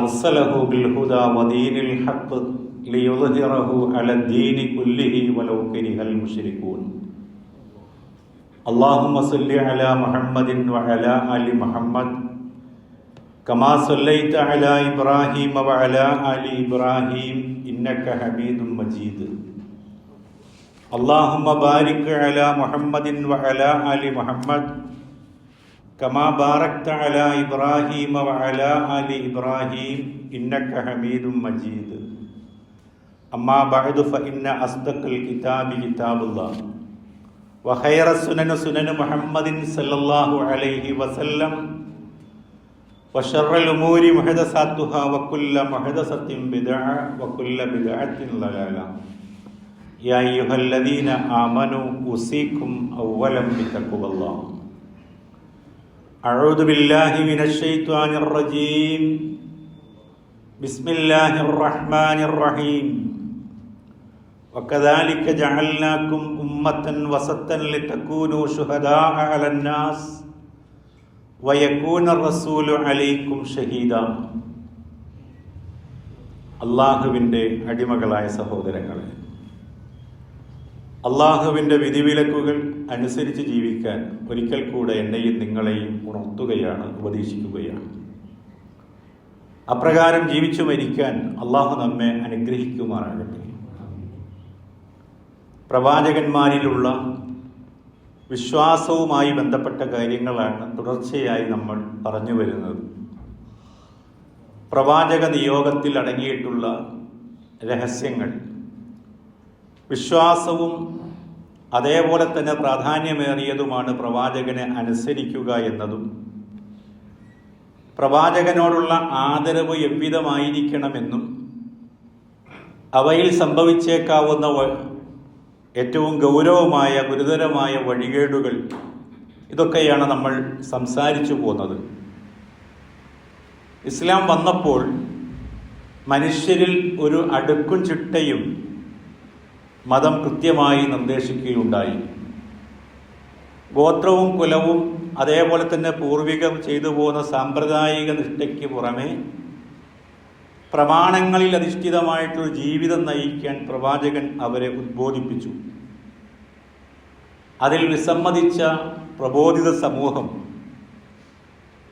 ارسله بالهدى ودين الحق ليظهره على الدين كله ولو كره المشركون اللهم صل على محمد وعلى ال محمد كما صليت على ابراهيم وعلى ال ابراهيم انك حميد مجيد اللهم بارك على محمد وعلى ال محمد കമാ ബാറക്ത അല ഇബ്രാഹിം അല അലി ഇബ്രാഹിം ഇന്നക്ക ഹമീദും മജീദ്. അമ്മാ ബഅദു ഫഇന്ന അസ്ദഖൽ കിതാബി കിതാബുല്ലാഹ്. വഖൈറ സുനന സുനന മുഹമ്മദിൻ സല്ലല്ലാഹു അലൈഹി വസല്ലം. വശറൽ ഉമൂരി മുഹദസാത്തുഹ വകുല്ല മുഹദസത്തിൻ ബിദ്അ വകുല്ല ബിദ്അത്തിൻ ദലാല. യാ അയ്യുഹല്ലദീന ആമനു ഉസീകും അവ്വലം ബിതഖ്വല്ലാഹ് أعوذ بالله من الشيطان الرجيم بسم الله الرحمن الرحيم وكذلك جعلناكم أمة وسطا لتكونوا شهداء على الناس ويكون الرسول عليكم شهيدا അള്ളാഹുവിൻ്റെ അടിമകളായ സഹോദരങ്ങളെ അള്ളാഹുവിന്റെ വിധിവിലക്കുകൾ അനുസരിച്ച് ജീവിക്കാൻ ഒരിക്കൽ കൂടെ എന്നെയും നിങ്ങളെയും ഉണർത്തുകയാണ് ഉപദേശിക്കുകയാണ്. അപ്രകാരം ജീവിച്ചു മരിക്കാൻ അള്ളാഹു നമ്മെ അനുഗ്രഹിക്കുമാറാകട്ടെ. പ്രവാചകന്മാരിലുള്ള വിശ്വാസവുമായി ബന്ധപ്പെട്ട കാര്യങ്ങളാണ് തുടർച്ചയായി നമ്മൾ പറഞ്ഞു വരുന്നത്. പ്രവാചക നിയോഗത്തിൽ അടങ്ങിയിട്ടുള്ള രഹസ്യങ്ങൾ വിശ്വാസവും അതേപോലെ തന്നെ പ്രാധാന്യമേറിയതുമാണ് പ്രവാചകനെ അനുസരിക്കുക എന്നതും. പ്രവാചകനോടുള്ള ആദരവ് എவ்விதമായിരിക്കണമെന്നും അവയിൽ സംഭവിച്ചേക്കാവുന്ന ഏറ്റവും ഗൗരവമായ ഗുരുതരമായ വഴികേടുകൾ ഇതൊക്കെയാണ് നമ്മൾ സംസാരിച്ചു പോകുന്നത്. ഇസ്ലാം വന്നപ്പോൾ മനുഷ്യരിൽ ഒരു അടുക്കും ചിട്ടയും മതം കൃത്യമായി നിർദ്ദേശിക്കുകയുണ്ടായി. ഗോത്രവും കുലവും അതേപോലെ തന്നെ പൂർവികർ ചെയ്തു പോകുന്ന സാമ്പ്രദായിക നിഷ്ഠയ്ക്ക് പുറമെ പ്രമാണങ്ങളിൽ അധിഷ്ഠിതമായിട്ടൊരു ജീവിതം നയിക്കാൻ പ്രവാചകൻ അവരെ ഉദ്ബോധിപ്പിച്ചു. അതിൽ വിസമ്മതിച്ച പ്രബോധിത സമൂഹം.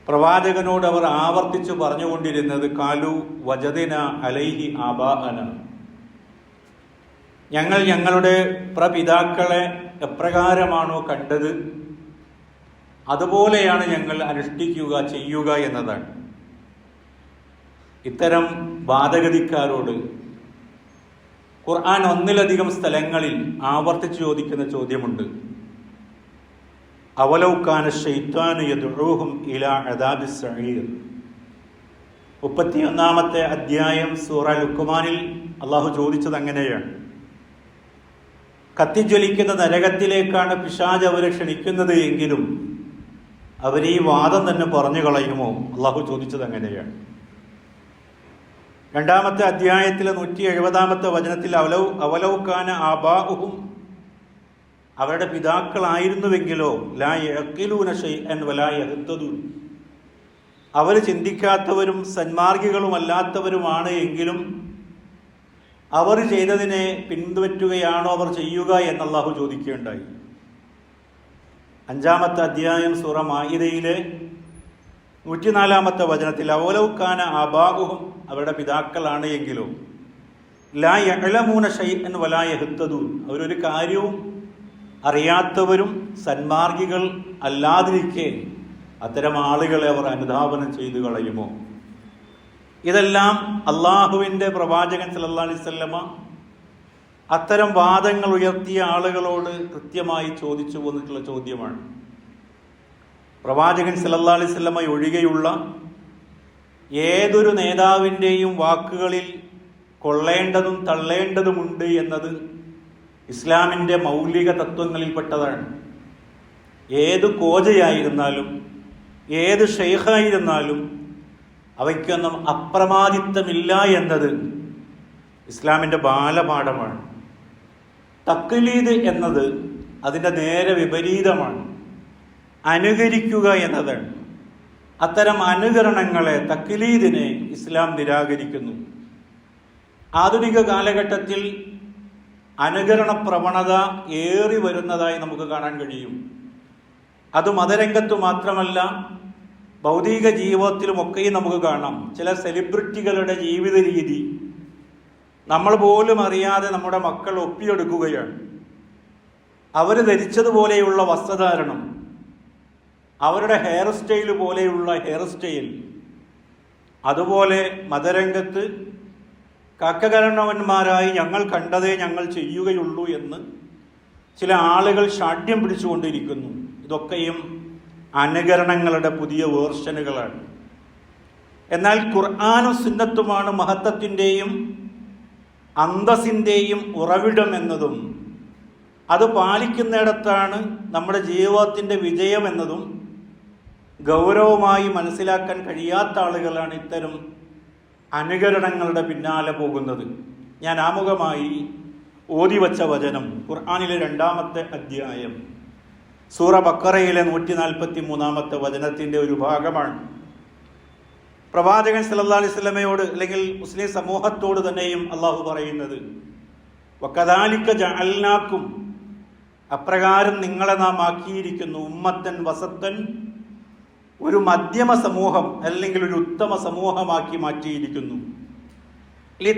പ്രവാചകനോട് അവർ ആവർത്തിച്ചു പറഞ്ഞുകൊണ്ടിരുന്നത് കാലു വജദിന അലൈഹി ആബാഅന ഞങ്ങൾ ഞങ്ങളുടെ പ്രപിതാക്കളെ എപ്രകാരമാണോ കണ്ടത്? അതുപോലെയാണ് ഞങ്ങൾ അനുഷ്ഠിക്കുക ചെയ്യുക എന്നതാണ്. ഇത്തരം വാദഗതിക്കാരോട് ഖുർആൻ ഒന്നിലധികം സ്ഥലങ്ങളിൽ ആവർത്തിച്ചു ചോദിക്കുന്ന ചോദ്യമുണ്ട്. അവലൗക്കാന ഷെയ്ത്താനു യദുഹും ഇല അദാബി സഹീർ മുപ്പത്തിയൊന്നാമത്തെ അധ്യായം സൂറ ലുക്കുമാനിൽ അള്ളാഹു ചോദിച്ചത് അങ്ങനെയാണ്. കത്തിജ്വലിക്കുന്ന നരകത്തിലേക്കാണ് പിശാജ് അവരെ ക്ഷണിക്കുന്നത് എങ്കിലും അവരീ വാദം തന്നെ പറഞ്ഞു കളയുമോ? അള്ളാഹു ചോദിച്ചത് അങ്ങനെയാണ്. രണ്ടാമത്തെ അധ്യായത്തിലെ നൂറ്റി എഴുപതാമത്തെ വചനത്തിൽ അവലൗ അവലൗക്കാന ആബാഹും അവരുടെ പിതാക്കളായിരുന്നുവെങ്കിലോ ലാ വലാ അവർ ചിന്തിക്കാത്തവരും സന്മാർഗികളുമല്ലാത്തവരുമാണ് എങ്കിലും അവർ ചെയ്തതിനെ പിന്തുറ്റുകയാണോ അവർ ചെയ്യുക എന്ന് ചോദിക്കുകയുണ്ടായി. അഞ്ചാമത്തെ അധ്യായം സൂറ മായിദയിലെ നൂറ്റിനാലാമത്തെ വചനത്തിൽ അവലൗക്കാന അബാഹുഹും അവരുടെ പിതാക്കളാണ് എങ്കിലും ലാ എളമൂന ഷൈ എൻ വലായ യഹ്തദൂൻ അവരൊരു കാര്യവും അറിയാത്തവരും സന്മാർഗികൾ അല്ലാതിരിക്കെ അത്തരം ആളുകളെ അവർ അനുധാപനം ചെയ്തു കളയുമോ? ഇതെല്ലാം അള്ളാഹുവിന്റെ പ്രവാചകൻ സല്ലാ അലിസ്വല്ലമ അത്തരം വാദങ്ങൾ ഉയർത്തിയ ആളുകളോട് കൃത്യമായി ചോദിച്ചു പോന്നിട്ടുള്ള ചോദ്യമാണ്. പ്രവാചകൻ സല്ലല്ലാഹു അലൈഹി വസല്ലമ ഒഴികെയുള്ള ഏതൊരു നേതാവിന്റെയും വാക്കുകളിൽ കൊള്ളേണ്ടതും തള്ളേണ്ടതുമുണ്ട് എന്നത് ഇസ്ലാമിന്റെ മൗലിക തത്വങ്ങളിൽപ്പെട്ടതാണ്. ഏത് കോജയായിരുന്നാലും ഏത് ഷെയ്ഖായിരുന്നാലും അവയ്ക്കൊന്നും അപ്രമാദിത്വമില്ല എന്നത് ഇസ്ലാമിന്റെ ബാലപാഠമാണ്. തക്കലീദ് എന്നത് അതിന്റെ നേരെ വിപരീതമാണ്. അനുകരിക്കുക എന്നതാണ്. അത്തരം അനുകരണങ്ങളെ തക്കലീദിനെ ഇസ്ലാം നിരാകരിക്കുന്നു. ആധുനിക കാലഘട്ടത്തിൽ അനുകരണ പ്രവണത ഏറി വരുന്നതായി നമുക്ക് കാണാൻ കഴിയും. അത് മതരംഗത്ത് മാത്രമല്ല ഭൗതിക ജീവിതത്തിലുമൊക്കെയും നമുക്ക് കാണാം. ചില സെലിബ്രിറ്റികളുടെ ജീവിത രീതി നമ്മൾ പോലും അറിയാതെ നമ്മുടെ മക്കൾ ഒപ്പിയെടുക്കുകയാണ്. അവർ ധരിച്ചതുപോലെയുള്ള വസ്ത്രധാരണം അവരുടെ ഹെയർ സ്റ്റൈൽ പോലെയുള്ള ഹെയർ സ്റ്റൈൽ അതുപോലെ മതരംഗത്ത് കക്കകരണവന്മാരായി ഞങ്ങൾ കണ്ടതേ ഞങ്ങൾ ചെയ്യുകയുള്ളൂ എന്ന് ചില ആളുകൾ ഷാഠ്യം പിടിച്ചുകൊണ്ടിരിക്കുന്നു. ഇതൊക്കെയും അനുകരണങ്ങളുടെ പുതിയ വേർഷനുകളാണ്. എന്നാൽ ഖുർആാനും സുന്നത്തുമാണ് മഹത്വത്തിന്റെയും അന്തസ്സിന്റെയും ഉറവിടം എന്നതും അത് പാലിക്കുന്നിടത്താണ് നമ്മുടെ ജീവിതത്തിന്റെ വിജയം എന്നതും ഗൗരവമായി മനസ്സിലാക്കാൻ കഴിയാത്ത ആളുകളാണ് ഇത്തരം അനുകരണങ്ങളുടെ പിന്നാലെ പോകുന്നത്. ഞാൻ ആമുഖമായി ഓതിവച്ച വചനം ഖുർആാനിലെ രണ്ടാമത്തെ അധ്യായം. സൂറ ബക്കറയിലെ നൂറ്റി നാൽപ്പത്തി മൂന്നാമത്തെ വചനത്തിന്റെ ഒരു ഭാഗമാണ്. പ്രവാചകൻ സല്ലല്ലാഹു അലൈഹി അല്ലെങ്കിൽ മുസ്ലിം സമൂഹത്തോട് തന്നെയും അള്ളാഹു പറയുന്നത് വക്കദാലിക്ക ജഅൽനാക്കും അപ്രകാരം നിങ്ങളെ നാം ആക്കിയിരിക്കുന്നു ഉമ്മത്തൻ വസത്തൻ ഒരു മധ്യമ സമൂഹം അല്ലെങ്കിൽ ഒരു ഉത്തമ സമൂഹമാക്കി മാറ്റിയിരിക്കുന്നു.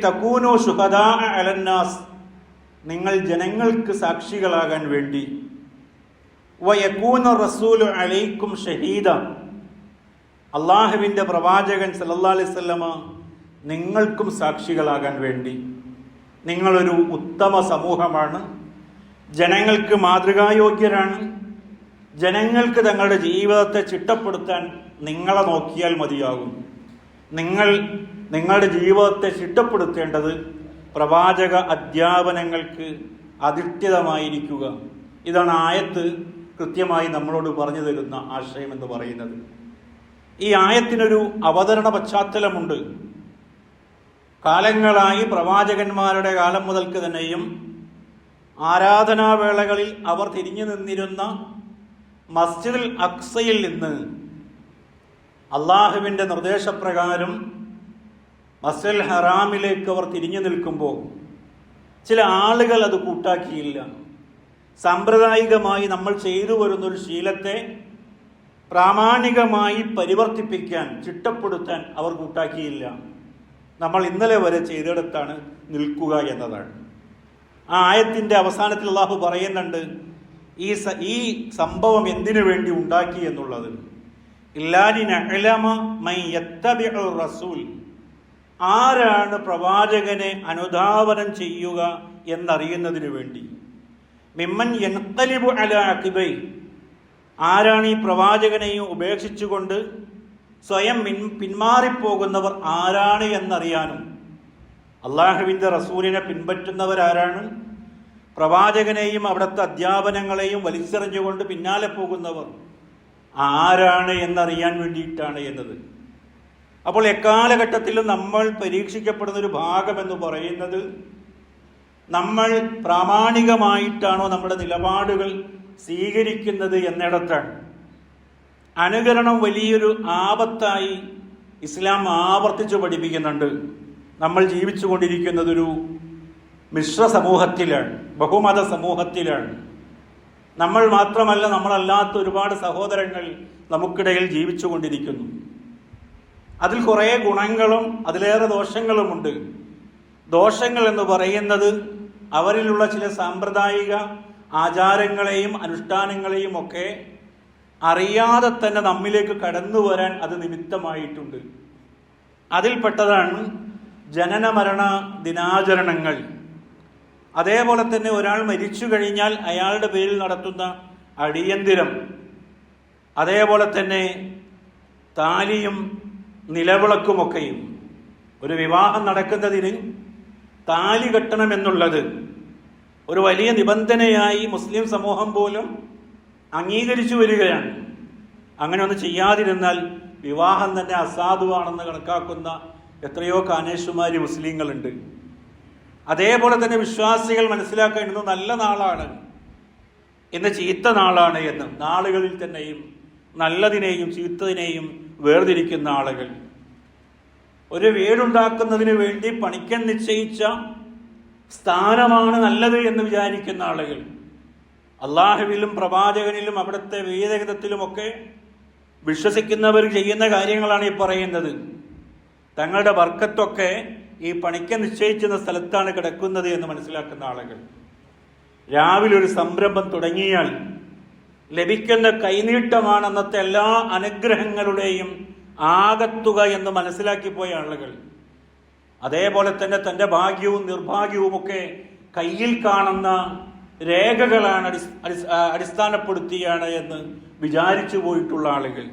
തക്കൂനോ അലന്നാസ് നിങ്ങൾ ജനങ്ങൾക്ക് സാക്ഷികളാകാൻ വേണ്ടി വയക്കൂന ഷഹീദ. അള്ളാഹുവിന്റെ പ്രവാചകൻ സല്ലല്ലാഹു അലൈഹി വസല്ലമ നിങ്ങൾക്കും സാക്ഷികളാകാൻ വേണ്ടി. നിങ്ങളൊരു ഉത്തമ സമൂഹമാണ്. ജനങ്ങൾക്ക് മാതൃകായോഗ്യരാണ്. ജനങ്ങൾക്ക് തങ്ങളുടെ ജീവിതത്തെ ചിട്ടപ്പെടുത്താൻ നിങ്ങളെ നോക്കിയാൽ മതിയാകും. നിങ്ങൾ നിങ്ങളുടെ ജീവിതത്തെ ചിട്ടപ്പെടുത്തേണ്ടത് പ്രവാചക അധ്യാപനങ്ങൾക്ക് അധിഷ്ഠിതമായിരിക്കുക ഇതാണ് ആയത്ത് കൃത്യമായി നമ്മളോട് പറഞ്ഞു തരുന്ന ആശയം എന്ന് പറയുന്നത്. ഈ ആയത്തിനൊരു അവതരണ പശ്ചാത്തലമുണ്ട്. കാലങ്ങളായി പ്രവാചകന്മാരുടെ കാലം മുതൽക്ക് തന്നെയും ആരാധനാവേളകളിൽ അവർ തിരിഞ്ഞു നിന്നിരുന്ന മസ്ജിദുൽ അക്സയിൽ നിന്ന് അള്ളാഹുവിന്റെ നിർദ്ദേശപ്രകാരം മസ്ജിദുൽ ഹറാമിലേക്ക് അവർ തിരിഞ്ഞു നിൽക്കുമ്പോൾ ചില ആളുകൾ അത് കൂട്ടാക്കിയില്ല. സാമ്പ്രദായികമായി നമ്മൾ ചെയ്തു വരുന്നൊരു ശീലത്തെ പ്രാമാണികമായി പരിവർത്തിപ്പിക്കാൻ ചിട്ടപ്പെടുത്താൻ അവർ കൂട്ടാക്കിയില്ല നമ്മൾ ഇന്നലെ വരെ ചെയ്തെടുത്താണ് നിൽക്കുക എന്നതാണ്. ആ ആയത്തിന്റെ അവസാനത്തിൽ അള്ളാഹു പറയുന്നുണ്ട് ഈ ഈ സംഭവം എന്തിനു വേണ്ടി ഉണ്ടാക്കി എന്നുള്ളത്? റസൂൽ. ആരാണ് പ്രവാചകനെ അനുധാവനം ചെയ്യുക എന്നറിയുന്നതിന് വേണ്ടി. മിമ്മൻ എൻകലിബു അല അക്കിബൈ ആരാണ് ഈ പ്രവാചകനെയും ഉപേക്ഷിച്ചുകൊണ്ട് സ്വയം മിൻ പിന്മാറിപ്പോകുന്നവർ ആരാണ് എന്നറിയാനും. അള്ളാഹുവിന്റെ റസൂലിനെ പിൻപറ്റുന്നവരാരാണ്. പ്രവാചകനെയും അവിടുത്തെ അധ്യാപനങ്ങളെയും വലിച്ചെറിഞ്ഞുകൊണ്ട് പിന്നാലെ പോകുന്നവർ ആരാണ് എന്നറിയാൻ വേണ്ടിയിട്ടാണ് എന്നത്. അപ്പോൾ എക്കാലഘട്ടത്തിലും നമ്മൾ പരീക്ഷിക്കപ്പെടുന്ന ഒരു ഭാഗമെന്ന് പറയുന്നത് നമ്മൾ പ്രാമാണികമായിട്ടാണോ നമ്മുടെ നിലപാടുകൾ സ്വീകരിക്കുന്നത് എന്നിടത്താണ് അനുകരണം വലിയൊരു ആപത്തായി ഇസ്ലാം ആവർത്തിച്ചു പഠിപ്പിക്കുന്നുണ്ട്. നമ്മൾ ജീവിച്ചു കൊണ്ടിരിക്കുന്നതൊരു മിശ്ര സമൂഹത്തിലാണ് ബഹുമത സമൂഹത്തിലാണ്. നമ്മൾ മാത്രമല്ല നമ്മളല്ലാത്ത ഒരുപാട് സഹോദരങ്ങൾ നമുക്കിടയിൽ ജീവിച്ചു കൊണ്ടിരിക്കുന്നു അതിൽ കുറേ ഗുണങ്ങളും അതിലേറെ ദോഷങ്ങളുമുണ്ട്. ദോഷങ്ങൾ എന്ന് പറയുന്നത് അവരിലുള്ള ചില സാമ്പ്രദായിക ആചാരങ്ങളെയും അനുഷ്ഠാനങ്ങളെയും ഒക്കെ അറിയാതെ തന്നെ നമ്മിലേക്ക് കടന്നു വരാൻ അത് നിമിത്തമായിട്ടുണ്ട്. അതിൽപ്പെട്ടതാണ് ജനന മരണ ദിനാചരണങ്ങൾ. അതേപോലെ തന്നെ ഒരാൾ മരിച്ചു കഴിഞ്ഞാൽ അയാളുടെ പേരിൽ നടത്തുന്ന അടിയന്തിരം. അതേപോലെ തന്നെ താലിയും നിലവിളക്കുമൊക്കെയും. ഒരു വിവാഹം നടക്കുന്നതിന് താലി കെട്ടണമെന്നുള്ളത് ഒരു വലിയ നിബന്ധനയായി മുസ്ലിം സമൂഹം പോലും അംഗീകരിച്ചു വരികയാണ്. അങ്ങനെ ഒന്ന് ചെയ്യാതിരുന്നാൽ വിവാഹം തന്നെ അസാധുവാണെന്ന് കണക്കാക്കുന്ന എത്രയോ കാനേഷുമാരി മുസ്ലിങ്ങളുണ്ട്. അതേപോലെ തന്നെ വിശ്വാസികൾ മനസ്സിലാക്കേണ്ടത് നല്ല നാളാണ് ഇന്ന് ചീത്ത നാളാണ് എന്ന് നാളുകളിൽ തന്നെയും നല്ലതിനെയും ചീത്തതിനെയും വേർതിരിക്കുന്ന ആളുകൾ. ഒരു വീടുണ്ടാക്കുന്നതിന് വേണ്ടി പണിക്കൻ നിശ്ചയിച്ച സ്ഥാനമാണ് നല്ലത് എന്ന് വിചാരിക്കുന്ന ആളുകൾ. അള്ളാഹുവിലും പ്രവാചകനിലും അവിടുത്തെ വേദഗതത്തിലുമൊക്കെ വിശ്വസിക്കുന്നവർ ചെയ്യുന്ന കാര്യങ്ങളാണ് ഈ പറയുന്നത്. തങ്ങളുടെ വർക്കത്തൊക്കെ ഈ പണിക്ക് നിശ്ചയിച്ചിരുന്ന സ്ഥലത്താണ് കിടക്കുന്നത് എന്ന് മനസ്സിലാക്കുന്ന ആളുകൾ. രാവിലെ ഒരു സംരംഭം തുടങ്ങിയാൽ ലഭിക്കുന്ന കൈനീട്ടമാണ് അന്നത്തെ എല്ലാ അനുഗ്രഹങ്ങളുടെയും ആകത്തുക എന്ന് മനസ്സിലാക്കി പോയ ആളുകൾ അതേപോലെ തന്നെ തന്റെ ഭാഗ്യവും നിർഭാഗ്യവും ഒക്കെ കയ്യിൽ കാണുന്ന രേഖകളാണ് അടിസ് അടിസ്- അടിസ്ഥാനപ്പെടുത്തിയാണ് എന്ന് വിചാരിച്ചു പോയിട്ടുള്ള ആളുകൾ.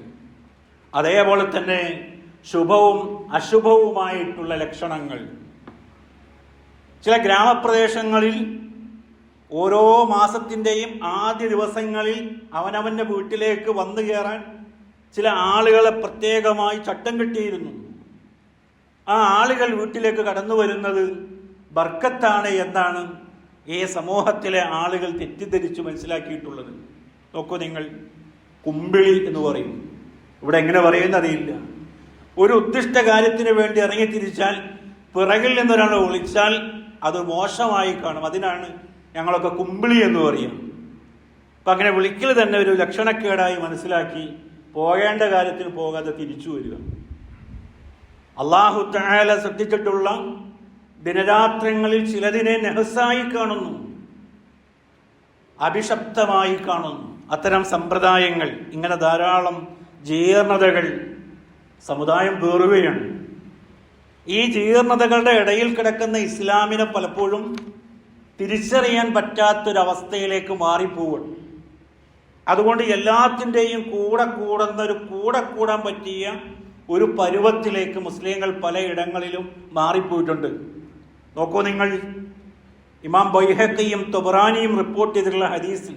അതേപോലെ തന്നെ ശുഭവും അശുഭവുമായിട്ടുള്ള ലക്ഷണങ്ങൾ. ചില ഗ്രാമപ്രദേശങ്ങളിൽ ഓരോ മാസത്തിന്റെയും ആദ്യ ദിവസങ്ങളിൽ അവനവന്റെ വീട്ടിലേക്ക് വന്നു കയറാൻ ചില ആളുകളെ പ്രത്യേകമായി ചട്ടം കെട്ടിയിരുന്നു. ആ ആളുകൾ വീട്ടിലേക്ക് കടന്നു വരുന്നത് ബർക്കത്താണ് എന്നാണ് ഈ സമൂഹത്തിലെ ആളുകൾ തെറ്റിദ്ധരിച്ച് മനസ്സിലാക്കിയിട്ടുള്ളത്. നോക്കൂ നിങ്ങൾ കുമ്പിളി എന്ന് പറയും. ഇവിടെ എങ്ങനെ പറയുന്ന അറിയില്ല. ഒരു ഉദ്ദിഷ്ട കാര്യത്തിന് വേണ്ടി ഇറങ്ങി തിരിച്ചാൽ പിറകിൽ നിന്നൊരാൾ ഒളിച്ചാൽ അത് മോശമായി കാണും. അതിനാണ് ഞങ്ങളൊക്കെ കുമ്പിളി എന്ന് പറയുക. അപ്പം അങ്ങനെ വിളിക്കൽ തന്നെ ഒരു ലക്ഷണക്കേടായി മനസ്സിലാക്കി പോകേണ്ട കാര്യത്തിൽ പോകാതെ തിരിച്ചു വരിക. അള്ളാഹു താല ശ്രദ്ധിച്ചിട്ടുള്ള ദിനരാത്രങ്ങളിൽ ചിലതിനെ നെഹസായി കാണുന്നു. അഭിശപ്തമായി കാണുന്നു. അത്തരം സമ്പ്രദായങ്ങൾ ഇങ്ങനെ ധാരാളം ജീർണതകൾ സമുദായം പേറുകയാണ് ഈ ജീർണതകളുടെ ഇടയിൽ കിടക്കുന്ന ഇസ്ലാമിനെ പലപ്പോഴും തിരിച്ചറിയാൻ പറ്റാത്തൊരവസ്ഥയിലേക്ക് മാറിപ്പോവുകയാണ് അതുകൊണ്ട് എല്ലാത്തിന്റെയും കൂടെ കൂടുന്ന ഒരു കൂടെ കൂടാൻ പറ്റിയ ഒരു പരുവത്തിലേക്ക് മുസ്ലിങ്ങൾ പലയിടങ്ങളിലും മാറിപ്പോയിട്ടുണ്ട്. നോക്കൂ നിങ്ങൾ ഇമാം ബൈഹക്കയും തൊബറാനിയും റിപ്പോർട്ട് ചെയ്തിട്ടുള്ള ഹദീസിൽ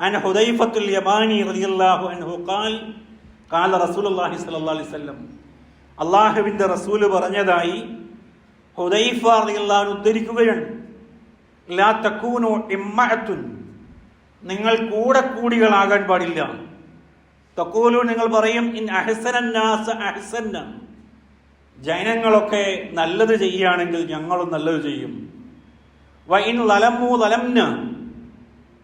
അൻ ഹുദൈഫത്തുൽ യമാനി അൻഹു ഖാൽ ഖാല റസൂലുള്ളാഹി സ്വല്ലല്ലാഹു അലൈഹി വസല്ലം. അള്ളാഹുവിന്റെ റസൂൽ പറഞ്ഞതായി ഹുദൈഫ റളിയല്ലാഹു ഉദ്ധരിക്കുകയാണ്. ലാ നിങ്ങൾ കൂടെ കൂടികളാകാൻ പാടില്ല. തക്കൂലു നിങ്ങൾ പറയും ഇൻ അഹസനാസ ജൈനങ്ങളൊക്കെ നല്ലത് ചെയ്യുകയാണെങ്കിൽ ഞങ്ങളും നല്ലത് ചെയ്യും. വ വൈൻ ലലമു ലലംന.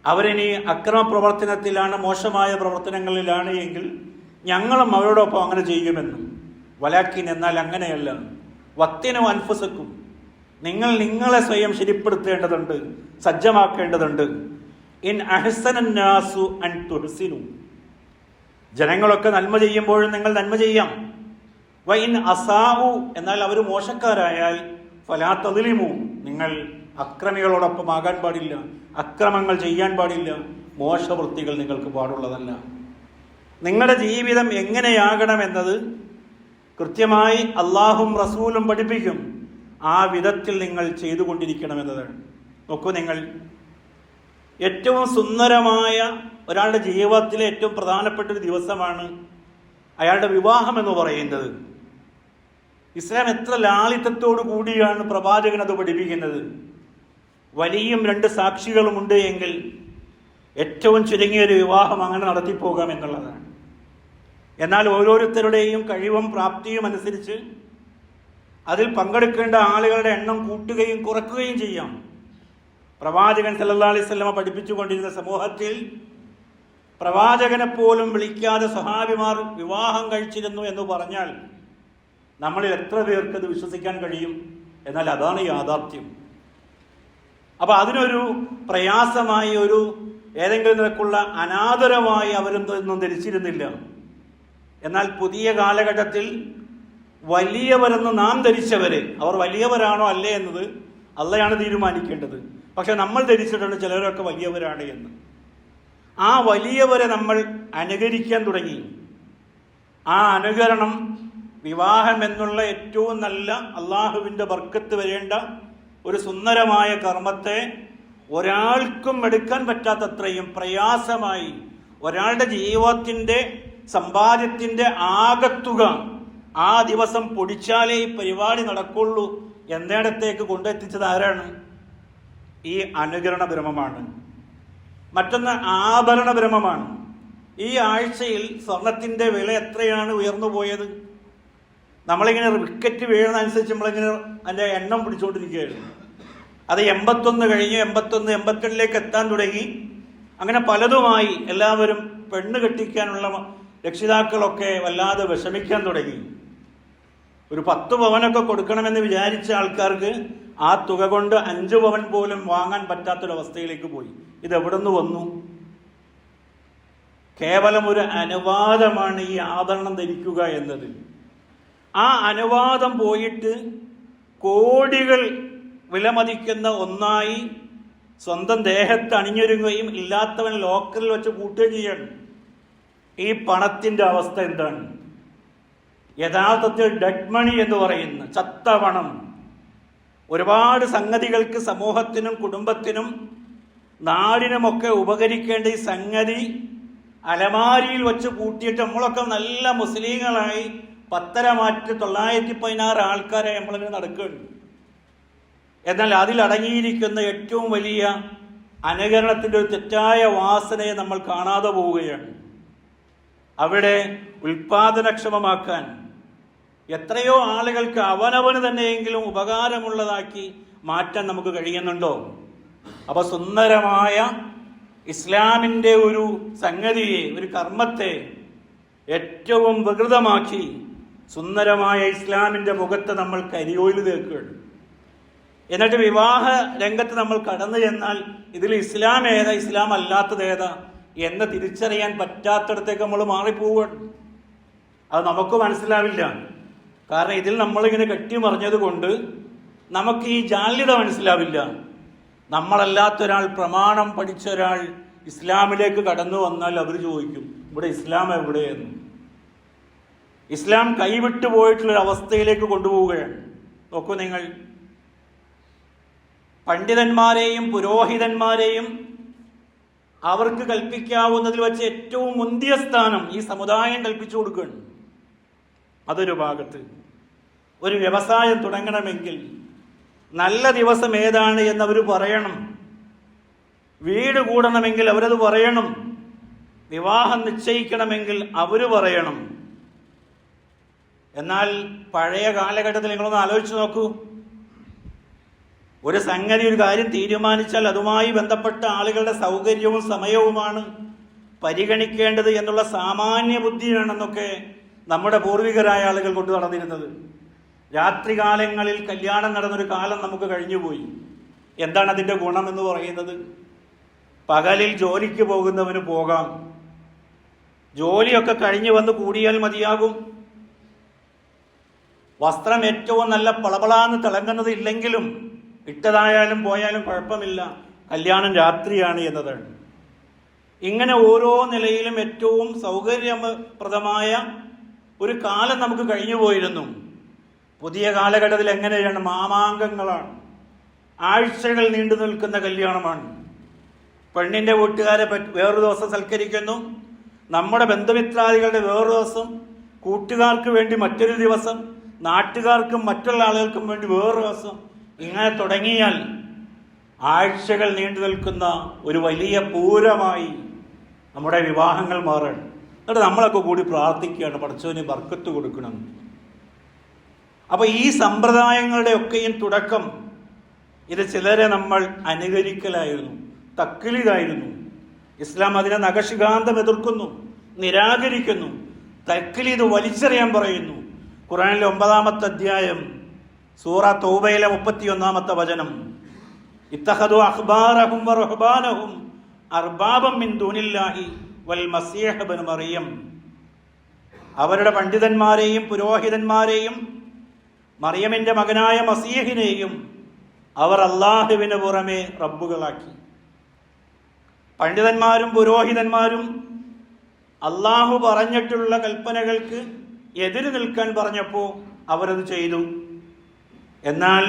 അവരിനി അക്രമ പ്രവർത്തനത്തിലാണ് മോശമായ പ്രവർത്തനങ്ങളിലാണ് എങ്കിൽ ഞങ്ങളും അവരോടൊപ്പം അങ്ങനെ ചെയ്യുമെന്നും. വലാക്കിൻ എന്നാൽ അങ്ങനെയല്ല. വത്തിനും അൻഫുസക്കും. നിങ്ങൾ നിങ്ങളെ സ്വയം ശരിപ്പെടുത്തേണ്ടതുണ്ട് സജ്ജമാക്കേണ്ടതുണ്ട്. ഇൻ അൻ ജനങ്ങളൊക്കെ നന്മ ചെയ്യുമ്പോഴും നിങ്ങൾ നന്മ ചെയ്യാം. വൈൻ അസാവു എന്നാൽ അവർ മോശക്കാരായാൽ ഫലാത്തതിലിമു നിങ്ങൾ അക്രമികളോടൊപ്പം ആകാൻ പാടില്ല. അക്രമങ്ങൾ ചെയ്യാൻ പാടില്ല. മോശവൃത്തികൾ നിങ്ങൾക്ക് പാടുള്ളതല്ല. നിങ്ങളുടെ ജീവിതം എങ്ങനെയാകണം എങ്ങനെയാകണമെന്നത് കൃത്യമായി അള്ളാഹും റസൂലും പഠിപ്പിക്കും. ആ വിധത്തിൽ നിങ്ങൾ ചെയ്തുകൊണ്ടിരിക്കണമെന്നതാണ് നോക്കൂ നിങ്ങൾ ഏറ്റവും സുന്ദരമായ ഒരാളുടെ ജീവിതത്തിലെ ഏറ്റവും പ്രധാനപ്പെട്ട ഒരു ദിവസമാണ് അയാളുടെ വിവാഹം എന്ന് പറയുന്നത്. ഇസ്ലാം എത്ര ലാളിത്യത്തോടു കൂടിയാണ് പ്രവാചകൻ അത് പഠിപ്പിക്കുന്നത്. വലിയും രണ്ട് സാക്ഷികളുമുണ്ട് എങ്കിൽ ഏറ്റവും ചുരുങ്ങിയ ഒരു വിവാഹം അങ്ങനെ നടത്തിപ്പോകാം എന്നുള്ളതാണ്. എന്നാൽ ഓരോരുത്തരുടെയും കഴിവും പ്രാപ്തിയും അനുസരിച്ച് അതിൽ പങ്കെടുക്കേണ്ട ആളുകളുടെ എണ്ണം കൂട്ടുകയും കുറക്കുകയും ചെയ്യാം. പ്രവാചകൻ സല്ലാ അലൈഹി വസല്ലമ പഠിപ്പിച്ചുകൊണ്ടിരുന്ന സമൂഹത്തിൽ പ്രവാചകനെ പോലും വിളിക്കാതെ സ്വഹാബിമാർ വിവാഹം കഴിച്ചിരുന്നു എന്ന് പറഞ്ഞാൽ നമ്മളിൽ എത്ര പേർക്ക് അത് വിശ്വസിക്കാൻ കഴിയും? എന്നാൽ അതാണ് യാഥാർത്ഥ്യം. അപ്പോൾ അതിനൊരു പ്രയാസമായി ഒരു ഏതെങ്കിലും നിരക്കുള്ള അനാദരമായി അവരൊന്നും ധരിച്ചിരുന്നില്ല. എന്നാൽ പുതിയ കാലഘട്ടത്തിൽ വലിയവരെന്ന് നാം ധരിച്ചവരെ അവർ വലിയവരാണോ അല്ലേ എന്നത് അല്ലയാണ് തീരുമാനിക്കേണ്ടത്. പക്ഷെ നമ്മൾ ധരിച്ചിട്ടുണ്ട് ചിലരൊക്കെ വലിയവരാണ് എന്ന്. ആ വലിയവരെ നമ്മൾ അനുകരിക്കാൻ തുടങ്ങി. ആ അനുകരണം വിവാഹം എന്നുള്ള ഏറ്റവും നല്ല അള്ളാഹുവിന്റെ വർക്കത്ത് വരേണ്ട ഒരു സുന്ദരമായ കർമ്മത്തെ ഒരാൾക്കും എടുക്കാൻ പറ്റാത്തത്രയും പ്രയാസമായി ഒരാളുടെ ജീവിതത്തിന്റെ സമ്പാദ്യത്തിന്റെ ആകത്തുക ആ ദിവസം പൊടിച്ചാലേ ഈ പരിപാടി നടക്കുള്ളൂ എന്നിടത്തേക്ക് കൊണ്ടെത്തിച്ചത് ആരാണ്? ഈ അനുകരണ ബ്രഹ്മമാണ്. മറ്റൊന്ന് ആഭരണ ബ്രഹ്മമാണ്. ഈ ആഴ്ചയിൽ സ്വർണത്തിന്റെ വില എത്രയാണ് ഉയർന്നു പോയത്? നമ്മളിങ്ങനെ വിക്കറ്റ് വീഴുന്നതനുസരിച്ച് നമ്മളിങ്ങനെ അതിന്റെ എണ്ണം പിടിച്ചുകൊണ്ടിരിക്കുകയാണ് അത് എൺപത്തൊന്ന് കഴിഞ്ഞ് എൺപത്തൊന്ന് എൺപത്തെട്ടിലേക്ക് എത്താൻ തുടങ്ങി. അങ്ങനെ പലതുമായി എല്ലാവരും പെണ്ണ് കെട്ടിക്കാനുള്ള രക്ഷിതാക്കളൊക്കെ വല്ലാതെ വിഷമിക്കാൻ തുടങ്ങി. ഒരു പത്ത് പവനൊക്കെ കൊടുക്കണമെന്ന് വിചാരിച്ച ആൾക്കാർക്ക് ആ തുക കൊണ്ട് അഞ്ച് പവൻ പോലും വാങ്ങാൻ പറ്റാത്തൊരവസ്ഥയിലേക്ക് പോയി. ഇത് എവിടെ നിന്ന് വന്നു? കേവലം ഒരു അനുവാദമാണ് ഈ ആഭരണം ധരിക്കുക എന്നത്. ആ അനുവാദം പോയിട്ട് കോടികൾ വിലമതിക്കുന്ന ഒന്നായി സ്വന്തം ദേഹത്ത് അണിഞ്ഞൊരുങ്ങുകയും ഇല്ലാത്തവൻ ലോക്കറിൽ വെച്ച് കൂട്ടുകയും ചെയ്യണം. ഈ പണത്തിന്റെ അവസ്ഥ എന്താണ്? യഥാർത്ഥത്തിൽ ഡെഡ് മണി എന്ന് പറയുന്ന ചത്ത പണം ഒരുപാട് സംഗതികൾക്ക് സമൂഹത്തിനും കുടുംബത്തിനും നാടിനുമൊക്കെ ഉപകരിക്കേണ്ട ഈ സംഗതി അലമാരിയിൽ വെച്ച് കൂട്ടിയിട്ട് നമ്മളൊക്കെ നല്ല മുസ്ലിങ്ങളായി പത്തര മാറ്റി തൊള്ളായിരത്തി പതിനാറ് ആൾക്കാരെ നമ്മളിങ്ങനെ നടക്കുന്നുണ്ട് എന്നാൽ അതിലടങ്ങിയിരിക്കുന്ന ഏറ്റവും വലിയ അനുകരണത്തിന്റെ ഒരു തെറ്റായ വാസനയെ നമ്മൾ കാണാതെ പോവുകയാണ്. അവിടെ ഉൽപാദനക്ഷമമാക്കാൻ എത്രയോ ആളുകൾക്ക് അവനവന് തന്നെയെങ്കിലും ഉപകാരമുള്ളതാക്കി മാറ്റാൻ നമുക്ക് കഴിയുന്നുണ്ടോ? അപ്പൊ സുന്ദരമായ ഇസ്ലാമിന്റെ ഒരു സംഗതിയെ ഒരു കർമ്മത്തെ ഏറ്റവും വികൃതമാക്കി സുന്ദരമായ ഇസ്ലാമിന്റെ മുഖത്ത് നമ്മൾ കരിയോയിൽ തേക്കുകയാണ്. എന്നിട്ട് വിവാഹ രംഗത്ത് നമ്മൾ കടന്നു ചെന്നാൽ ഇതിൽ ഇസ്ലാം ഏതാ ഇസ്ലാം അല്ലാത്തത് ഏതാ എന്ന് തിരിച്ചറിയാൻ പറ്റാത്തടത്തേക്ക് നമ്മൾ മാറിപ്പോവുകയാണ്. അത് നമുക്ക് മനസ്സിലാവില്ല. കാരണം ഇതിൽ നമ്മളിങ്ങനെ കെട്ടിമറിഞ്ഞത് കൊണ്ട് നമുക്ക് ഈ ജാല്യത മനസ്സിലാവില്ല. നമ്മളല്ലാത്ത ഒരാൾ പ്രമാണം പഠിച്ച ഒരാൾ ഇസ്ലാമിലേക്ക് കടന്നു വന്നാൽ അവർ ചോദിക്കും ഇവിടെ ഇസ്ലാം എവിടെയെന്ന്? ഇസ്ലാം കൈവിട്ടു പോയിട്ടുള്ളൊരു അവസ്ഥയിലേക്ക് കൊണ്ടുപോവുകയാണ്. നോക്കൂ നിങ്ങൾ. പണ്ഡിതന്മാരെയും പുരോഹിതന്മാരെയും അവർക്ക് കൽപ്പിക്കാവുന്നതിൽ വെച്ച് ഏറ്റവും മുന്തിയ സ്ഥാനം ഈ സമുദായം കൽപ്പിച്ചു കൊടുക്കുകയാണ്. അതൊരു ഭാഗത്ത്. ഒരു വ്യവസായം തുടങ്ങണമെങ്കിൽ നല്ല ദിവസം ഏതാണ് എന്നവർ പറയണം. വീട് കൂടണമെങ്കിൽ അവരത് പറയണം. വിവാഹം നിശ്ചയിക്കണമെങ്കിൽ അവർ പറയണം. എന്നാൽ പഴയ കാലഘട്ടത്തിൽ നിങ്ങളൊന്ന് ആലോചിച്ച് നോക്കൂ. ഒരു സംഗതി ഒരു കാര്യം തീരുമാനിച്ചാൽ അതുമായി ബന്ധപ്പെട്ട ആളുകളുടെ സൗകര്യവും സമയവുമാണ് പരിഗണിക്കേണ്ടത് എന്നുള്ള സാമാന്യ ബുദ്ധിയാണെന്നൊക്കെ നമ്മുടെ പൂർവികരായ ആളുകൾ കൊണ്ടു നടന്നിരുന്നത്. രാത്രികാലങ്ങളിൽ കല്യാണം നടന്നൊരു കാലം നമുക്ക് കഴിഞ്ഞുപോയി. എന്താണ് അതിന്റെ ഗുണമെന്ന് പറയുന്നത്? പകലിൽ ജോലിക്ക് പോകുന്നവന് പോകാം. ജോലിയൊക്കെ കഴിഞ്ഞു വന്ന് കൂടിയാൽ മതിയാകും. വസ്ത്രം ഏറ്റവും നല്ല പളപളാന്ന് തിളങ്ങുന്നത് ഇല്ലെങ്കിലും ഇട്ടതായാലും പോയാലും കുഴപ്പമില്ല. കല്യാണം രാത്രിയാണ് എന്നതാണ്. ഇങ്ങനെ ഓരോ നിലയിലും ഏറ്റവും സൗകര്യപ്രദമായ ഒരു കാലം നമുക്ക് കഴിഞ്ഞു പോയിരുന്നു. പുതിയ കാലഘട്ടത്തിൽ എങ്ങനെയാണ് മാമാങ്കങ്ങളാണ്. ആഴ്ചകൾ നീണ്ടു നിൽക്കുന്ന കല്യാണമാണ്. പെണ്ണിന്റെ വീട്ടുകാരെ വേറൊരു ദിവസം സൽക്കരിക്കുന്നു. നമ്മുടെ ബന്ധുമിത്രാദികളുടെ വേറൊരു ദിവസം കൂട്ടുകാർക്ക് വേണ്ടി മറ്റൊരു ദിവസം നാട്ടുകാർക്കും മറ്റുള്ള ആളുകൾക്കും വേണ്ടി വേറൊരു ദിവസം. ഇങ്ങനെ തുടങ്ങിയാൽ ആഴ്ചകൾ നീണ്ടു നിൽക്കുന്ന ഒരു വലിയ പൂരമായി നമ്മുടെ വിവാഹങ്ങൾ മാറണം എന്നിട്ട് നമ്മളൊക്കെ കൂടി പ്രാർത്ഥിക്കുകയാണ് പടച്ചവന് ബർക്കത്ത് കൊടുക്കണം. അപ്പോൾ ഈ സമ്പ്രദായങ്ങളുടെ ഒക്കെയും തുടക്കം ഇത് ചിലരെ നമ്മൾ അനുകരിക്കലായിരുന്നു തക്കിലിതായിരുന്നു ഇസ്ലാം അതിനെ നഖശികാന്തം എതിർക്കുന്നു നിരാകരിക്കുന്നു തക്കിലിത് വലിച്ചെറിയാൻ പറയുന്നു. ഖുറാനിലെ ഒമ്പതാമത്തെ അധ്യായം സൂറ തൗബയിലെ മുപ്പത്തിയൊന്നാമത്തെ വചനം. ഇത്തഹദു അഖ്ബാറഹും അർബാബം മിൻ ദൂനില്ലാഹി. വൽ മസീഹ് ഇബ്നു മറിയം അവരുടെ പണ്ഡിതന്മാരെയും പുരോഹിതന്മാരെയും മറിയമിന്റെ മകനായ മസീഹിനെയും അവർ അള്ളാഹുവിന് പുറമെ റബ്ബുകളാക്കി. പണ്ഡിതന്മാരും പുരോഹിതന്മാരും അള്ളാഹു പറഞ്ഞിട്ടുള്ള കൽപ്പനകൾക്ക് എതിര് നിൽക്കാൻ പറഞ്ഞപ്പോൾ അവരത് ചെയ്തു. എന്നാൽ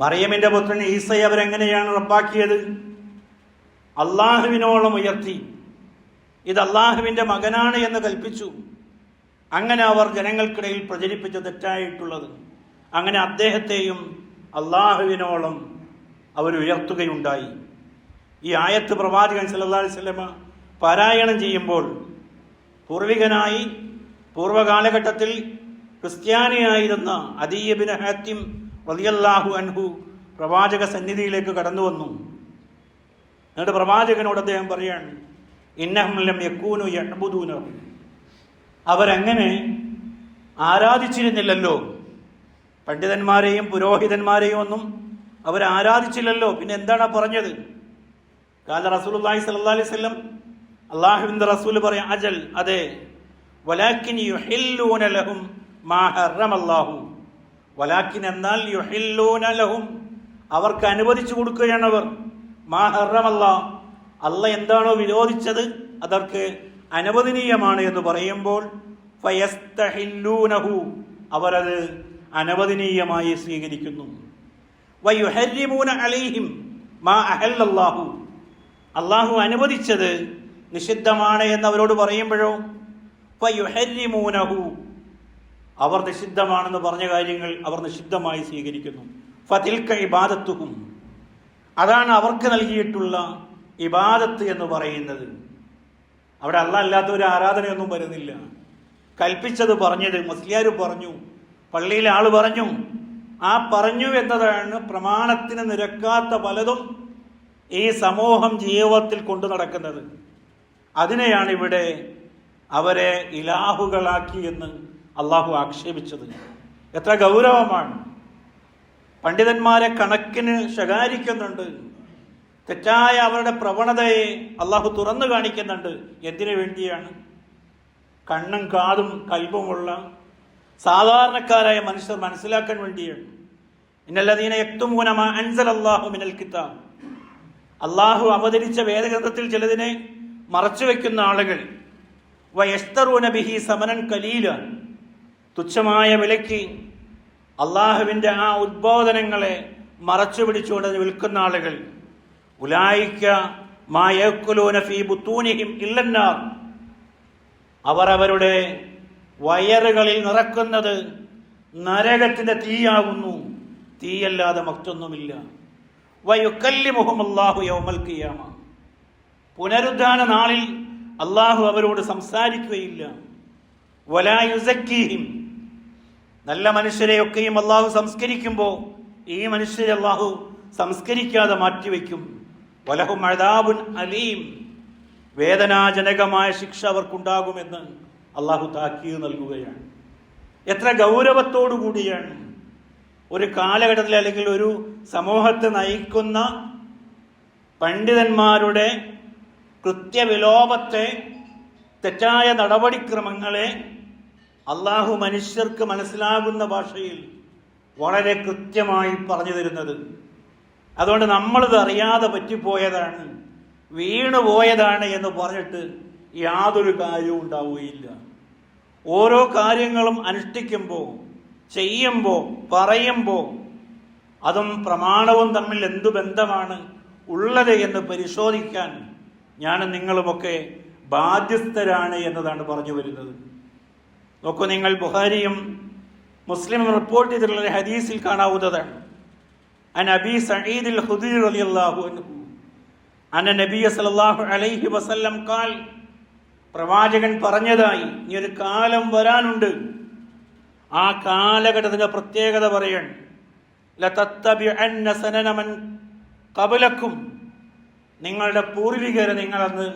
മറിയമിന്റെ പുത്രൻ ഈസയെ അവരെങ്ങനെയാണ് റബ്ബാക്കിയത്? അള്ളാഹുവിനോളം ഉയർത്തി. ഇത് അള്ളാഹുവിന്റെ മകനാണ് എന്ന് കൽപ്പിച്ചു. അങ്ങനെ അവർ ജനങ്ങൾക്കിടയിൽ പ്രചരിപ്പിച്ച തെറ്റായിട്ടുള്ളത്. അങ്ങനെ അദ്ദേഹത്തെയും അള്ളാഹുവിനോളം അവർ ഉയർത്തുകയുണ്ടായി. ഈ ആയത്ത് പ്രവാചകൻ സല്ലല്ലാഹു അലൈഹി വസല്ലമ പാരായണം ചെയ്യുമ്പോൾ പൂർവികനായി പൂർവകാലഘട്ടത്തിൽ ക്രിസ്ത്യാനിയായിരുന്ന അദീയബിൻ ഹാത്തിം റളിയല്ലാഹു അൻഹു പ്രവാചക സന്നിധിയിലേക്ക് കടന്നു വന്നു എന്നിട്ട് പ്രവാചകനോട് അദ്ദേഹം പറയാണ് ഇന്നഹം യക്കൂനു യഅ്ബുദൂന. അവരങ്ങനെ ആരാധിച്ചിരുന്നില്ലല്ലോ. പണ്ഡിതന്മാരെയും പുരോഹിതന്മാരെയും ഒന്നും അവർ ആരാധിച്ചില്ലല്ലോ പിന്നെ എന്താണ് പറഞ്ഞത്? കാല റസൂലുള്ളാഹി സ്വല്ലല്ലാഹി അലൈഹി വസല്ലം അള്ളാഹുവിന്റെ റസൂൽ പറയാം അജൽ അതെ. വലാക്കിൻ യുഹില്ലൂന ലഹും മാ ഹറമല്ലാഹു വലാക്കിൻ എന്നാൽ യുഹില്ലൂന ലഹും അവർക്ക് അനുവദിച്ചു കൊടുക്കുകയാണ് അവർ. മാ ഹറമല്ല അല്ല എന്താണോ വിരോധിച്ചത് അതർക്ക് അനവദനീയമാണ് എന്ന് പറയുമ്പോൾ ഫയസ്തഹില്ലൂനഹു. അവരത് അനവദനീയമായി സ്വീകരിക്കുന്നു. വയുഹരിമൂന അലൈഹിം മാ അഹല്ലാഹു അള്ളാഹു അനുവദിച്ചത് നിഷിദ്ധമാണ് എന്ന് അവരോട് പറയുമ്പോഴോ ഫയുഹരിമൂനഹു. അവർ നിഷിദ്ധമാണെന്ന് പറഞ്ഞ കാര്യങ്ങൾ അവർ നിഷിദ്ധമായി സ്വീകരിക്കുന്നു. ഫതിൽക്ക ഇബാദത്തുഹും. അതാണ് അവർക്ക് നൽകിയിട്ടുള്ള ഇബാദത്ത് എന്ന് പറയുന്നത്. അവിടെ അല്ല അല്ലാത്ത ഒരു ആരാധനയൊന്നും വരുന്നില്ല. കൽപ്പിച്ചത് പറഞ്ഞത് മുസ്ലിയാർ പറഞ്ഞു പള്ളിയിലെ ആൾ പറഞ്ഞു ആ പറഞ്ഞു എന്നതാണ് പ്രമാണത്തിന് നിരക്കാത്ത പലതും ഈ സമൂഹം ജീവിതത്തിൽ കൊണ്ടു നടക്കുന്നത്. അതിനെയാണ് ഇവിടെ അവരെ ഇലാഹുകളാക്കി എന്ന് അള്ളാഹു ആക്ഷേപിച്ചത്. എത്ര ഗൗരവമാണ്. പണ്ഡിതന്മാരെ കണക്കിന് ശകാരിക്കുന്നുണ്ട്. തെറ്റായ അവരുടെ പ്രവണതയെ അള്ളാഹു തുറന്നു കാണിക്കുന്നുണ്ട്. എന്തിനു വേണ്ടിയാണ്? കണ്ണും കാതും കൽബുമുള്ള സാധാരണക്കാരായ മനുഷ്യർ മനസ്സിലാക്കാൻ വേണ്ടിയാണ്. ഇന്നല്ലതീന യക്തുമൂനമ അൻസൽ അള്ളാഹു മിനൽ കിതാബ്. അള്ളാഹു അവതരിച്ച വേദഗ്രന്ഥത്തിൽ ചിലതിനെ മറച്ചു വെക്കുന്ന ആളുകൾ വയസ്തറൂന ബിഹി സമനൻ കലീല തുച്ഛമായ വിലയ്ക്ക് അള്ളാഹുവിന്റെ ആ ഉദ്ബോധനങ്ങളെ മറച്ചു പിടിച്ചുകൊണ്ട് വിൽക്കുന്ന ആളുകൾ ഉലായിക്ക മായക്കുലൂന ഫീ ബുത്തൂനിഹിം ഇല്ലന്നാർ. അവർ അവരുടെ വയറുകളിൽ നിറക്കുന്നത് നരകത്തിന്റെ തീയാകുന്നു. തീയല്ലാതെ മറ്റൊന്നുമില്ല. വയുക്കല്ലി മുഹമ്മല്ലാഹു യൗമൽ കിയാമ പുനരുദ്ധാന നാളിൽ അള്ളാഹു അവരോട് സംസാരിക്കുകയില്ല. വലായുസക്കീഹിം നല്ല മനുഷ്യരെയൊക്കെയും അള്ളാഹു സംസ്കരിക്കുമ്പോൾ ഈ മനുഷ്യരെ അള്ളാഹു സംസ്കരിക്കാതെ മാറ്റിവെക്കും. വലഹു മഴതാബുൻ അലീം. വേദനാജനകമായ ശിക്ഷ അവർക്കുണ്ടാകുമെന്ന് അള്ളാഹു താക്കീത് നൽകുകയാണ്. എത്ര ഗൗരവത്തോടു കൂടിയാണ് ഒരു കാലഘട്ടത്തിൽ അല്ലെങ്കിൽ ഒരു സമൂഹത്തെ നയിക്കുന്ന പണ്ഡിതന്മാരുടെ കൃത്യവിലോപത്തെ തെറ്റായ നടപടിക്രമങ്ങളെ അള്ളാഹു മനുഷ്യർക്ക് മനസ്സിലാകുന്ന ഭാഷയിൽ വളരെ കൃത്യമായി പറഞ്ഞു തരുന്നത്. അതുകൊണ്ട് നമ്മളിത് അറിയാതെ പറ്റിപ്പോയതാണ് വീണുപോയതാണ് എന്ന് പറഞ്ഞിട്ട് യാതൊരു കാര്യവും ഉണ്ടാവുകയില്ല. ഓരോ കാര്യങ്ങളും അനുഷ്ഠിക്കുമ്പോൾ ചെയ്യുമ്പോൾ പറയുമ്പോൾ അതും പ്രമാണവും തമ്മിൽ എന്തു ബന്ധമാണ് ഉള്ളത് എന്ന് പരിശോധിക്കാൻ ഞാനും നിങ്ങളുമൊക്കെ ബാധ്യസ്ഥരാണ് എന്നതാണ് പറഞ്ഞു വരുന്നത്. നോക്കൂ നിങ്ങൾ ബുഹാരിയും മുസ്ലിം റിപ്പോർട്ട് ചെയ്തിട്ടുള്ള ഹദീസിൽ കാണാവുന്നതാണ് സഈദിൽ നബിയ അലൈഹി വസല്ലം കാൽ പ്രവാചകൻ പറഞ്ഞതായി ഇനി ഒരു കാലം വരാനുണ്ട്. ആ കാലഘട്ടത്തിന്റെ പ്രത്യേകത ഖബലക്കും. നിങ്ങളുടെ പൂർവികരെ നിങ്ങളന്ന്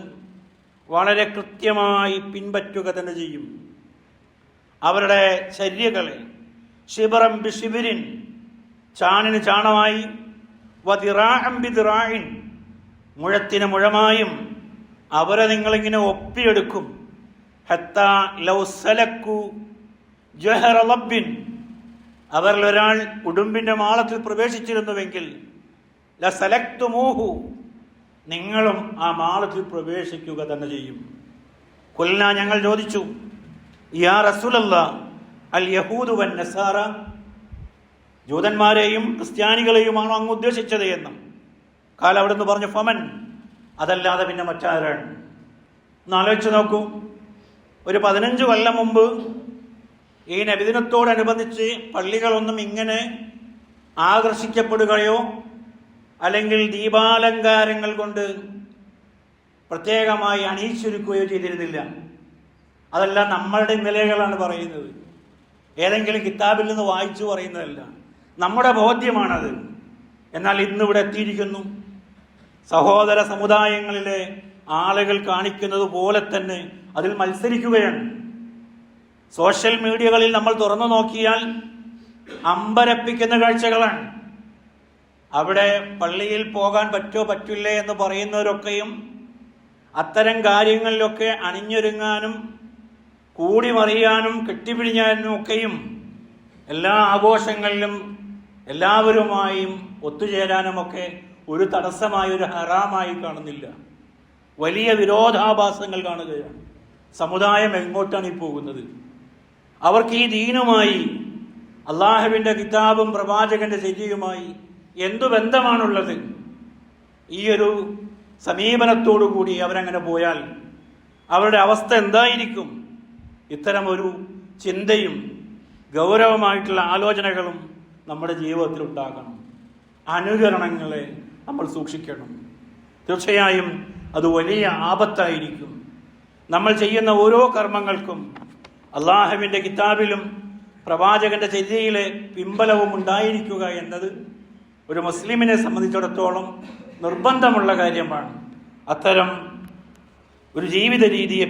വളരെ കൃത്യമായി പിൻപറ്റുക തന്നെ ചെയ്യും. അവരുടെ ചര്യകളെ ശിബറം ബി ശിബിരിൻ. ചാണിന് ചാണമായി. വതിറാം ബിതിറായിൻ മുഴത്തിന് മുഴമായും അവരെ നിങ്ങളിങ്ങനെ ഒപ്പിയെടുക്കും. ഹത്ത ലൗസലക്കു ജഹറബിൻ അവരിൽ ഒരാൾ ഉടുമ്പിന്റെ മാളത്തിൽ പ്രവേശിച്ചിരുന്നുവെങ്കിൽ ല സലക്തുമൂഹു നിങ്ങളും ആ മാളത്തിൽ പ്രവേശിക്കുക തന്നെ ചെയ്യും. കൊല്ല ഞങ്ങൾ ചോദിച്ചു യാ റസൂലല്ല അൽ യഹൂദു വൻ നസാറ. ജൂതന്മാരെയും ക്രിസ്ത്യാനികളെയുമാണോ അങ്ങ് ഉദ്ദേശിച്ചത് എന്നും. കാല അവിടെ നിന്ന് പറഞ്ഞു ഫമൻ. അതല്ലാതെ പിന്നെ മറ്റാരാണ്? ഒന്ന് ആലോചിച്ച് നോക്കൂ. ഒരു പതിനഞ്ച് കൊല്ലം മുമ്പ് ഈ നബിദിനത്തോടനുബന്ധിച്ച് പള്ളികളൊന്നും ഇങ്ങനെ ആകർഷിക്കപ്പെടുകയോ അല്ലെങ്കിൽ ദീപാലങ്കാരങ്ങൾ കൊണ്ട് പ്രത്യേകമായി അണിയിച്ചൊരുക്കുകയോ ചെയ്തിരുന്നില്ല. അതെല്ലാം നമ്മളുടെ നിലകളാണ് പറയുന്നത്. ഏതെങ്കിലും കിതാബിൽ നിന്ന് വായിച്ചു പറയുന്നതല്ല. നമ്മുടെ ബോധ്യമാണത്. എന്നാൽ ഇന്നിവിടെ എത്തിയിരിക്കുന്നു. സഹോദര സമുദായങ്ങളിലെ ആളുകൾ കാണിക്കുന്നത് പോലെ തന്നെ അതിൽ മത്സരിക്കുകയാണ്. സോഷ്യൽ മീഡിയകളിൽ നമ്മൾ തുറന്നു നോക്കിയാൽ അമ്പരപ്പിക്കുന്ന കാഴ്ചകളാണ്. അവിടെ പള്ളിയിൽ പോകാൻ പറ്റോ പറ്റില്ലേ എന്ന് പറയുന്നവരൊക്കെയും അത്തരം കാര്യങ്ങളിലൊക്കെ അണിഞ്ഞൊരുങ്ങാനും കൂടി മറിയാനും കെട്ടിപ്പിടിഞ്ഞാനും ഒക്കെയും എല്ലാ ആഘോഷങ്ങളിലും എല്ലാവരുമായും ഒത്തുചേരാനുമൊക്കെ ഒരു തടസ്സമായി ഒരു ഹറാമായി കാണുന്നില്ല. വലിയ വിരോധാഭാസങ്ങൾ കാണുകയാണ്. സമുദായം എങ്ങോട്ടാണ് ഈ പോകുന്നത്? അവർക്ക് ഈ ദീനുമായി അള്ളാഹുവിന്റെ കിതാബും പ്രവാചകന്റെ ശരിയുമായി എന്തു ബന്ധമാണുള്ളത്? ഈ ഒരു സമീപനത്തോടു കൂടി അവരങ്ങനെ പോയാൽ അവരുടെ അവസ്ഥ എന്തായിരിക്കും? ഇത്തരം ഒരു ചിന്തയും ഗൗരവമായിട്ടുള്ള ആലോചനകളും നമ്മുടെ ജീവിതത്തിൽ ഉണ്ടാകണം. അനുകരണങ്ങളെ നമ്മൾ സൂക്ഷിക്കണം. തീർച്ചയായും അത് വലിയ ആപത്തായിരിക്കും. നമ്മൾ ചെയ്യുന്ന ഓരോ കർമ്മങ്ങൾക്കും അള്ളാഹുവിന്റെ കിതാബിലും പ്രവാചകന്റെ ചര്യയിലെ പിമ്പലവും ഉണ്ടായിരിക്കുക എന്നത് ഒരു മുസ്ലിമിനെ സംബന്ധിച്ചിടത്തോളം നിർബന്ധമുള്ള കാര്യമാണ്. അത്തരം ഒരു ജീവിത രീതിയെ